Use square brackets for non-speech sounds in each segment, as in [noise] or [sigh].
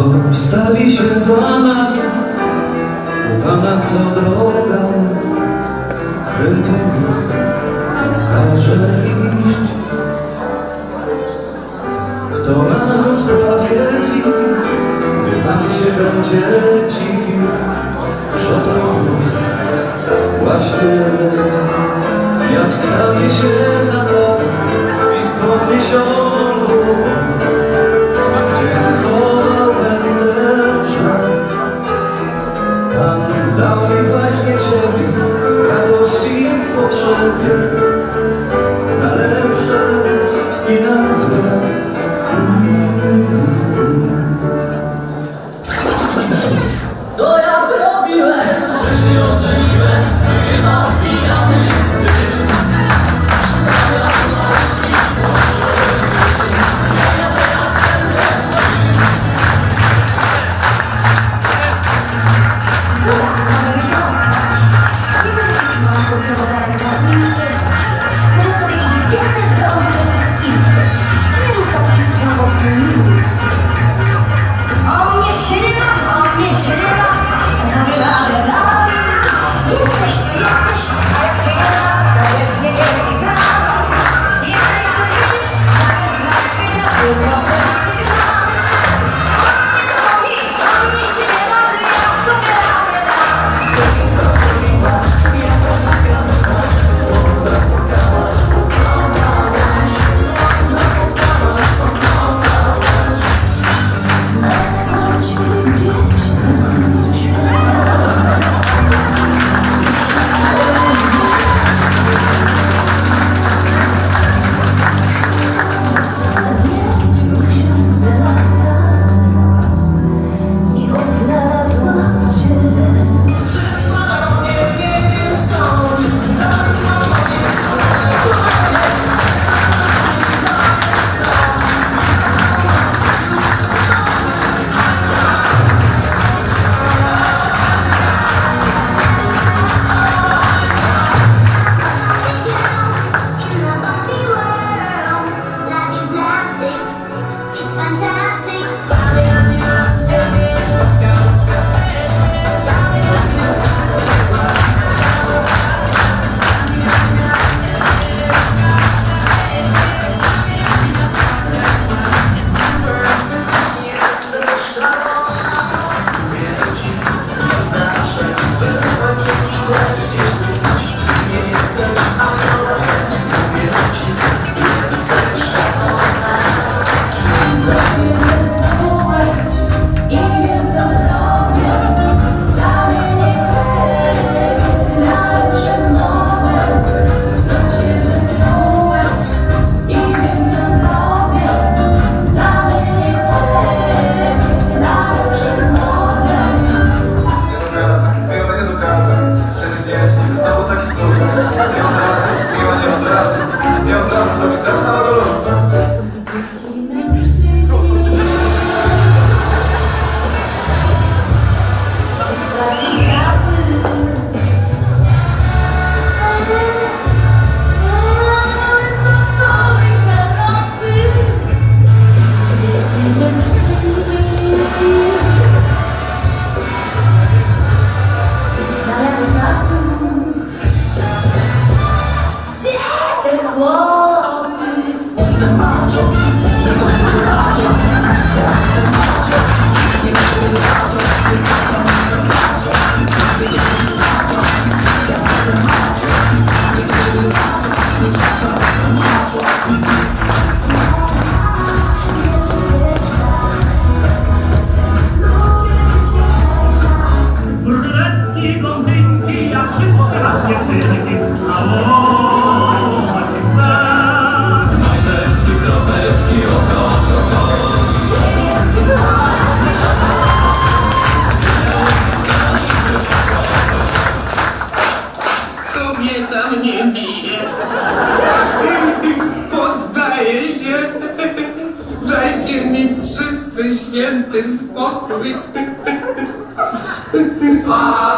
Kto wstawi się za nami, u Pana co droga, krytyk każe iść. is not doing. [laughs]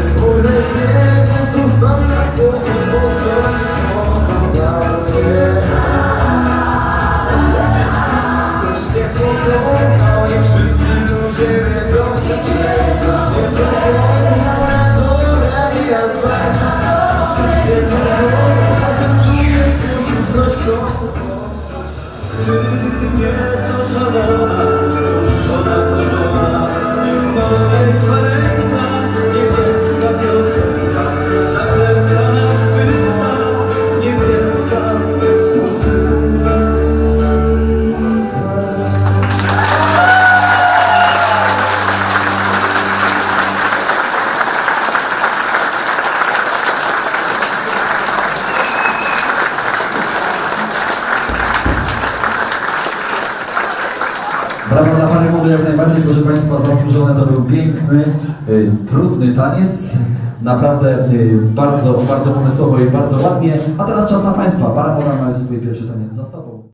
Bezskórne z niego znów mam na głowie, bo coś kochał mnie. Ktoś mnie pokochał, nie wszyscy ludzie wiedzą, że Brawo dla pary młodej jak najbardziej, proszę Państwa, zasłużone to był piękny, y, trudny taniec. Naprawdę y, bardzo, bardzo pomysłowo i bardzo ładnie. A teraz czas na Państwa. Para młoda ma już swój pierwszy taniec za sobą.